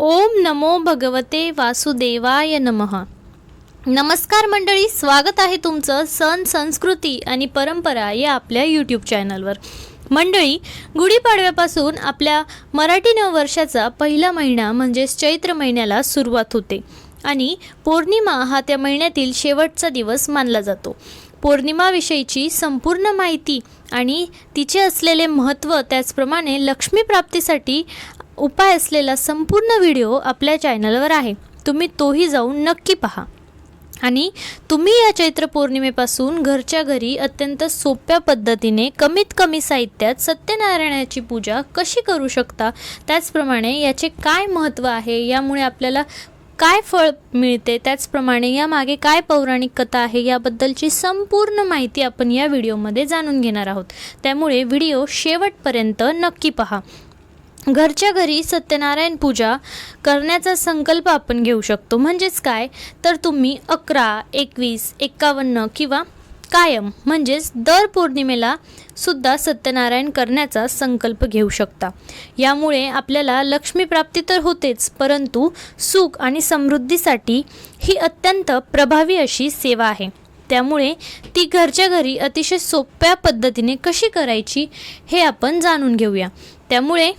ओम नमो भगवते वासुदेवाय नमः. नमस्कार मंडळी स्वागत आहे तुमचं सण संस्कृती आणि परंपरा या आपल्या यूट्यूब चॅनलवर मंडळी गुढीपाडव्यापासून आपल्या मराठी नववर्षाचा पहिला महिना म्हणजेच चैत्र महिन्याला सुरुवात होते आणि पौर्णिमा हा त्या महिन्यातील शेवटचा दिवस मानला जातो. पौर्णिमाविषयीची संपूर्ण माहिती आणि तिचे असलेले महत्त्व त्याचप्रमाणे लक्ष्मी प्राप्तीसाठी उपाय असलेला संपूर्ण व्हिडिओ आपल्या चॅनलवर आहे. तुम्ही तोही जाऊन नक्की पहा. आणि तुम्ही या चैत्र पौर्णिमेपासून घरच्या घरी अत्यंत सोप्या पद्धतीने कमीत कमी साहित्यात सत्यनारायणाची पूजा कशी करू शकता? त्याचप्रमाणे याचे काय महत्त्व आहे? यामुळे आपल्याला काय फळ मिळते? त्याचप्रमाणे यामागे काय पौराणिक कथा आहे? याबद्दलची संपूर्ण माहिती आपण या व्हिडिओमध्ये जाणून घेणार आहोत. त्यामुळे व्हिडिओ शेवटपर्यंत नक्की पहा. घरच्या घरी सत्यनारायण पूजा करण्याचा संकल्प आपण घेऊ शकतो. म्हणजेच काय? तर तुम्ही अकरा एकवीस एक्कावन्न किंवा कायम म्हणजेच दर पौर्णिमेला सुद्धा सत्यनारायण करण्याचा संकल्प घेऊ शकता. यामुळे आपल्याला लक्ष्मीप्राप्ती तर होतेच परंतु सुख आणि समृद्धीसाठी ही अत्यंत प्रभावी अशी सेवा आहे. त्यामुळे ती घरच्या घरी अतिशय सोप्या पद्धतीने कशी करायची हे आपण जाणून घेऊया. त्यामुळे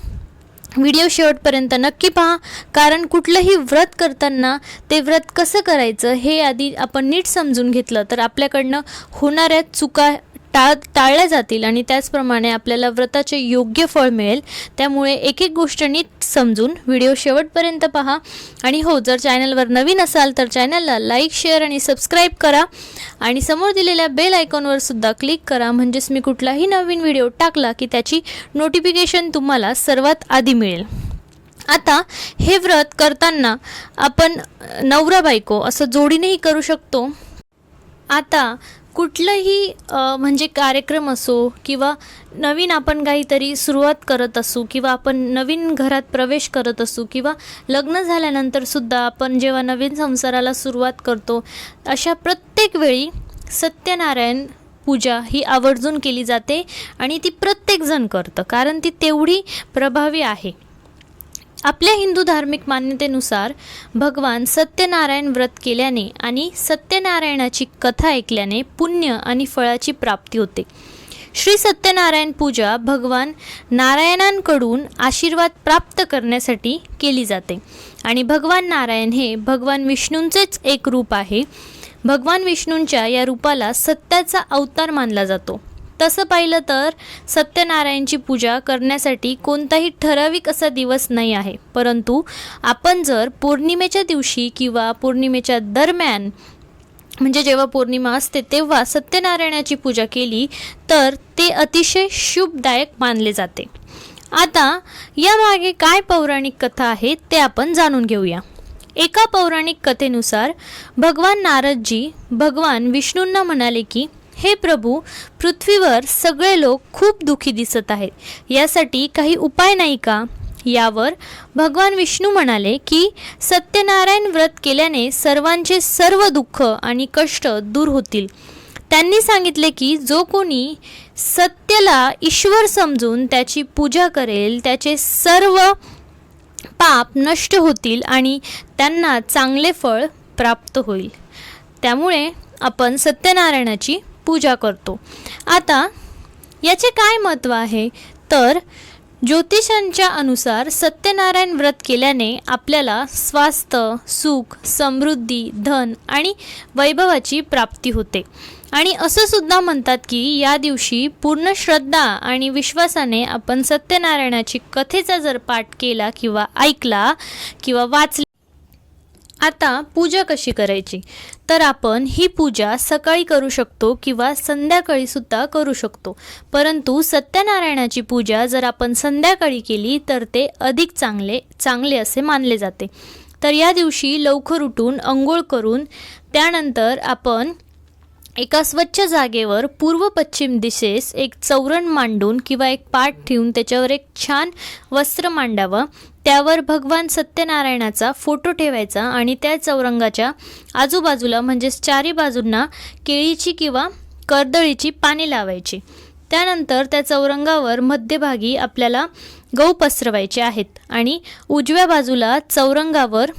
व्हिडिओ शेवटपर्यंत नक्की पहा. कारण कुठलंही व्रत करताना ते व्रत कसं करायचं हे आधी आपण नीट समजून घेतलं. तर आपल्याकडनं होणाऱ्या चुका टाळ टाळल्या जातील आणि त्याचप्रमाणे आपल्याला व्रताचे योग्य फळ मिळेल. त्यामुळे एक एक गोष्ट नीट समजून व्हिडिओ शेवटपर्यंत पहा. आणि हो जर चॅनलवर नवीन असाल तर चॅनलला लाईक शेअर आणि सबस्क्राईब करा. आणि समोर दिलेल्या बेल आयकॉनवर सुद्धा क्लिक करा. म्हणजेच मी कुठलाही नवीन व्हिडिओ टाकला की त्याची नोटिफिकेशन तुम्हाला सर्वात आधी मिळेल. आता हे व्रत करताना आपण नवरा बायको असं जोडीनेही करू शकतो. आता कुठलंही म्हणजे कार्यक्रम असो किंवा नवीन आपण काहीतरी सुरुवात करत असू किंवा आपण नवीन घरात प्रवेश करत असू किंवा लग्न झाल्यानंतर सुद्धा आपण जेव्हा नवीन संसाराला सुरुवात करतो अशा प्रत्येक वेळी सत्यनारायण पूजा ही आवर्जून केली जाते आणि ती प्रत्येकजण करतं कारण ती तेवढी प्रभावी आहे. आपल्या हिंदू धार्मिक मान्यतेनुसार भगवान सत्यनारायण व्रत केल्याने आणि सत्यनारायणाची कथा ऐकल्याने पुण्य आणि फळाची प्राप्ती होते. श्री सत्यनारायण पूजा भगवान नारायणांकडून आशीर्वाद प्राप्त करण्यासाठी केली जाते. आणि भगवान नारायण हे भगवान विष्णूंचेच एक रूप आहे. भगवान विष्णूंच्या या रूपाला सत्याचा अवतार मानला जातो. तसं पाहिलं तर सत्यनारायणची पूजा करण्यासाठी कोणताही ठराविक असा दिवस नाही आहे. परंतु आपण जर पौर्णिमेच्या दिवशी किंवा पौर्णिमेच्या दरम्यान म्हणजे जेव्हा पौर्णिमा असते तेव्हा सत्यनारायणाची पूजा केली तर ते अतिशय शुभदायक मानले जाते. आता यामागे काय पौराणिक कथा आहे ते आपण जाणून घेऊया. एका पौराणिक कथेनुसार भगवान नारदजी भगवान विष्णूंना म्हणाले की हे प्रभू पृथ्वीवर सगळे लोक खूप दुःखी दिसत आहेत. यासाठी काही उपाय नाही का? यावर भगवान विष्णू म्हणाले की सत्यनारायण व्रत केल्याने सर्वांचे सर्व दुःख आणि कष्ट दूर होतील. त्यांनी सांगितले की जो कोणी सत्यला ईश्वर समजून त्याची पूजा करेल त्याचे सर्व पाप नष्ट होतील आणि त्यांना चांगले फळ प्राप्त होईल. त्यामुळे आपण सत्यनारायणाची पूजा करतो. आता याचे काय महत्त्व आहे? तर ज्योतिषांच्या अनुसार सत्यनारायण व्रत केल्याने आपल्याला स्वास्थ्य सुख समृद्धी धन आणि वैभवाची प्राप्ती होते. आणि असं सुद्धा म्हणतात की या दिवशी पूर्ण श्रद्धा आणि विश्वासाने आपण सत्यनारायणाची कथेचा जर पाठ केला किंवा ऐकला किंवा वाचला आता पूजा कशी करायची? तर आपण ही पूजा सकाळी करू शकतो किंवा संध्याकाळी सुद्धा करू शकतो. परंतु सत्यनारायणाची पूजा जर आपण संध्याकाळी केली तर ते अधिक चांगले चांगले असे मानले जाते. तर या दिवशी लवकर उठून अंघोळ करून त्यानंतर आपण एका स्वच्छ जागेवर पूर्व पश्चिम दिशेस एक चौरण मांडून किंवा एक पाट ठेवून त्याच्यावर एक छान वस्त्र मांडावं. त्यावर भगवान सत्यनारायणाचा फोटो ठेवायचा आणि त्या चौरंगाच्या आजूबाजूला म्हणजेच चारी बाजूंना केळीची किंवा कर्दळीची पाने लावायची. त्यानंतर त्या चौरंगावर मध्यभागी आपल्याला गहू पसरवायचे आहेत आणि उजव्या बाजूला चौरंगावर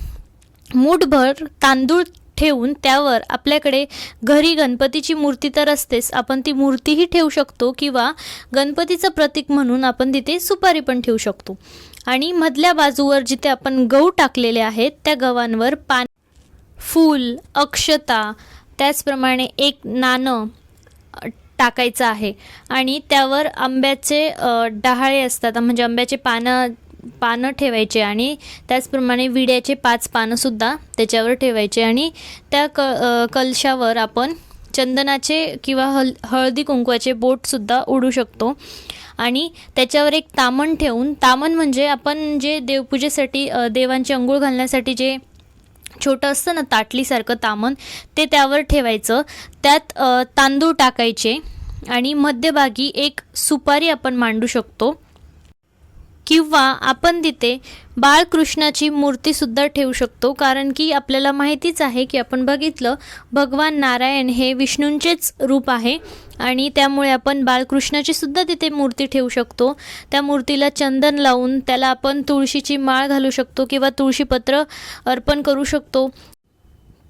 मूठभर तांदूळ ठेवून त्यावर आपल्याकडे घरी गणपतीची मूर्ती तर असतेच आपण ती मूर्तीही ठेवू शकतो किंवा गणपतीचं प्रतीक म्हणून आपण तिथे सुपारी पण ठेवू शकतो. आणि मधल्या बाजूवर जिथे आपण गहू टाकलेले आहेत त्या गव्हांवर पान फूल अक्षता त्याचप्रमाणे एक नाणं टाकायचं आहे. आणि त्यावर आंब्याचे डहाळे असतात म्हणजे आंब्याचे पानं पानं ठेवायचे आणि त्याचप्रमाणे विड्याचे पाच पानंसुद्धा त्याच्यावर ठेवायचे आणि त्या क कलशावर आपण चंदनाचे किंवा हल हळदी कुंकवाचे बोटसुद्धा उडू शकतो. आणि त्याच्यावर एक तामण ठेवून तामण म्हणजे आपण जे देवपूजेसाठी देवांची अंघोळ घालण्यासाठी जे छोटं असतं ना ताटलीसारखं तामण ते त्यावर ठेवायचं. त्यात तांदूळ टाकायचे आणि मध्यभागी एक सुपारी आपण मांडू शकतो. किंवा आपण तिथे बाळकृष्णाची मूर्तीसुद्धा ठेवू शकतो कारण की आपल्याला माहितीच आहे की आपण बघितलं भगवान नारायण हे विष्णूंचेच रूप आहे आणि त्यामुळे आपण बाळकृष्णाची सुद्धा तिथे मूर्ती ठेवू शकतो. त्या मूर्तीला चंदन लावून त्याला आपण तुळशीची माळ घालू शकतो किंवा तुळशीपत्र अर्पण करू शकतो.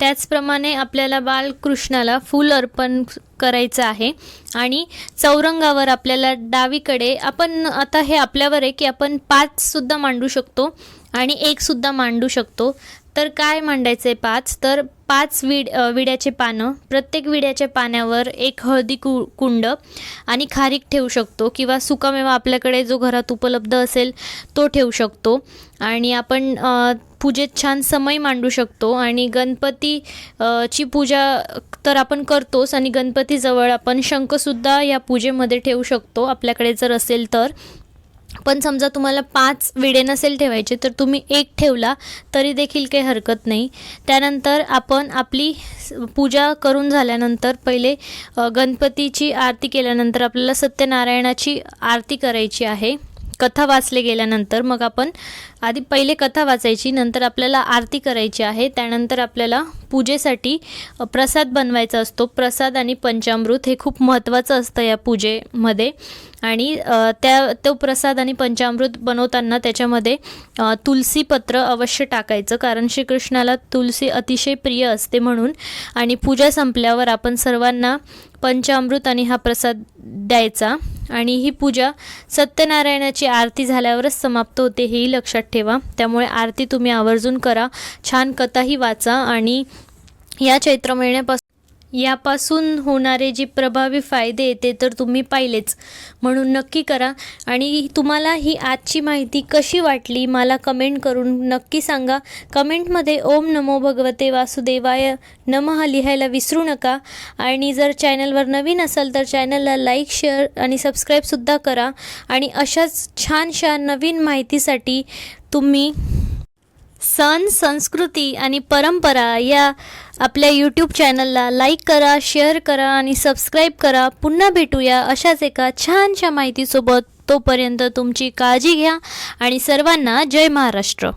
त्याचप्रमाणे आपल्याला बालकृष्णाला फूल अर्पण करायचं आहे. आणि चौरंगावर आपल्याला डावीकडे आपण आता हे आपल्यावर आहे की आपण पाचसुद्धा मांडू शकतो आणि एकसुद्धा मांडू शकतो. तर काय मांडायचं आहे पाच? तर पाच विड विड्याचे पानं. प्रत्येक विड्याच्या पाण्यावर एक हळदी कु कुंड आणि खारीक ठेवू शकतो किंवा सुकामेवा आपल्याकडे जो घरात उपलब्ध असेल तो ठेवू शकतो. आणि आपण पूजेत छान समय मांडू शकतो आणि गणपती ची पूजा तर आपण करतोच आणि गणपतीजवळ आपण शंखसुद्धा या पूजेमध्ये ठेवू शकतो आपल्याकडे जर असेल तर. पण समजा तुम्हाला पाच विडे नसेल ठेवायचे तर तुम्ही एक ठेवला तरी देखील काही हरकत नाही. त्यानंतर आपण आपली पूजा करून झाल्यानंतर पहिले गणपतीची आरती केल्यानंतर आपल्याला सत्यनारायणाची आरती करायची आहे. कथा वाचले गेल्यानंतर मग आपण आधी पहिले कथा वाचायची नंतर आपल्याला आरती करायची आहे त्यानंतर आपल्याला पूजेसाठी प्रसाद बनवायचा असतो. प्रसाद आणि पंचामृत हे खूप महत्त्वाचं असतं या पूजेमध्ये. आणि त्या तो प्रसाद आणि पंचामृत बनवताना त्याच्यामध्ये तुलसीपत्र अवश्य टाकायचं कारण श्रीकृष्णाला तुलसी अतिशय प्रिय असते म्हणून. आणि पूजा संपल्यावर आपण सर्वांना पंचामृत आणि हा प्रसाद द्यायचा. आणि ही पूजा सत्यनारायणाची आरती झाल्यावरच समाप्त होते हेही लक्षात ठेवा. त्यामुळे आरती तुम्ही आवर्जून करा. छान कथाही वाचा आणि या चैत्र महिन्यापासून यापासून होणारे जे प्रभावी फायदे ते तर तुम्ही पाहिलेच. म्हणून नक्की करा. आणि तुम्हाला ही आजची माहिती कशी वाटली मला कमेंट करून नक्की सांगा. कमेंटमध्ये ओम नमो भगवते वासुदेवाय नमः लिहायला विसरू नका. आणि जर चॅनलवर नवीन असाल तर चॅनलला लाईक शेअर आणि सबस्क्राईबसुद्धा करा. आणि अशाच छानशा नवीन माहितीसाठी तुम्ही सण संस्कृती आणि परंपरा या आपल्या यूट्यूब चॅनलला लाईक करा शेअर करा आणि सबस्क्राईब करा. पुन्हा भेटूया अशाच एका छानशा माहितीसोबत. तोपर्यंत तुमची काळजी घ्या आणि सर्वांना जय महाराष्ट्र.